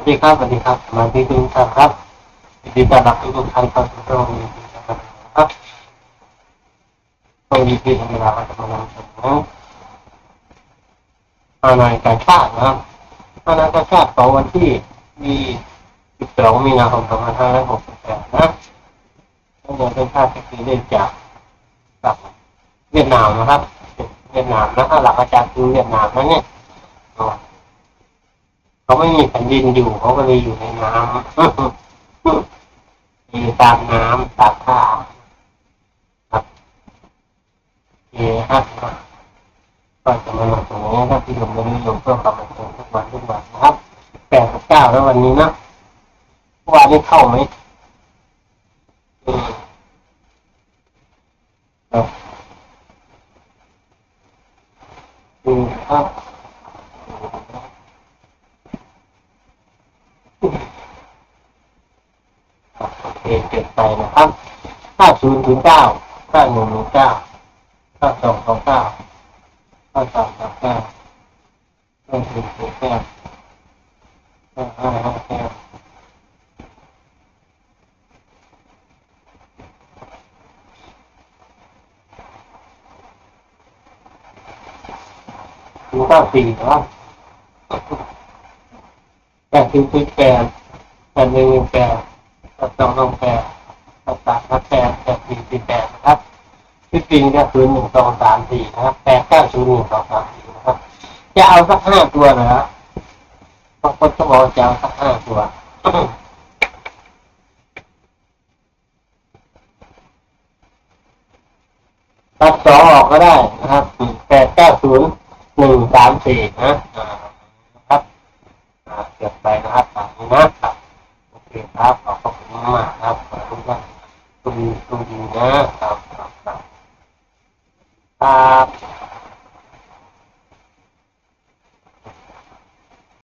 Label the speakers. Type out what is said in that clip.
Speaker 1: วัสดีครับสวัสดีครับสมาชิกทุกท่านครับยินดีต้อนรับทุกท่านเข้าสู่ช่องวีพีนะครับช่องวีพีของเราจะมานำเสนออาณาการชาตินะครับอาณาการชาติของวันที่มี12มีนาคม2568นะต้องเงินเป็นชาติที่เนื่องจากกับเวียดนามนะครับเวียดนามนะถ้าหลักอาจารย์คือเวียดนามนะเนี่ย เขาไม่มีแผ่นดินอยู่เขาก็เลยอยู่ในน้ำอยู่ตามน้ำตามท่าครับเอครับก็จะมาลงตรงนี้ครับที่ผมจะนิยมเพื่อความบันเทิงทุกวันทุกวันนะครับแปดกับเก้าแล้ววันนี้นะเมื่อวานนี้เข้าไหมอืมครับ อืมครับโอเคเก็บไปนะครับห้าศูนย์ถึงเก้าห้าหนึ่งหนึ่งเก้าห้าสองสองเก้าห้าสามสามเก้าห้าสี่สี่เก้าห้าห้าห้าเก้าถึงเก้าสี่นะครับแปดสิบแปดแปดหนึ่งหนึ่งแปด ตัดสองลงแปดตัดสามตัดแปดแปดสี่สี่แปดนะครับที่จริงก็คือหนึ่งสองสามสี่นะครับแปดเก้าศูนย์หนึ่งสองสามสี่นะครับ จะเอาสักห้าตัวเหรอบางคนก็บอกว่าจะเอาสักห้าตัวตัดสองออกก็ได้นะครับแปดเก้าศูนย์หนึ่งสามสี่นะครับเก็บไปนะครับตามนี้นะครับโอเคครับขอบพระคุณมากครับขอบคุณ ครับคุณคุณดีนะครับครับครับครับ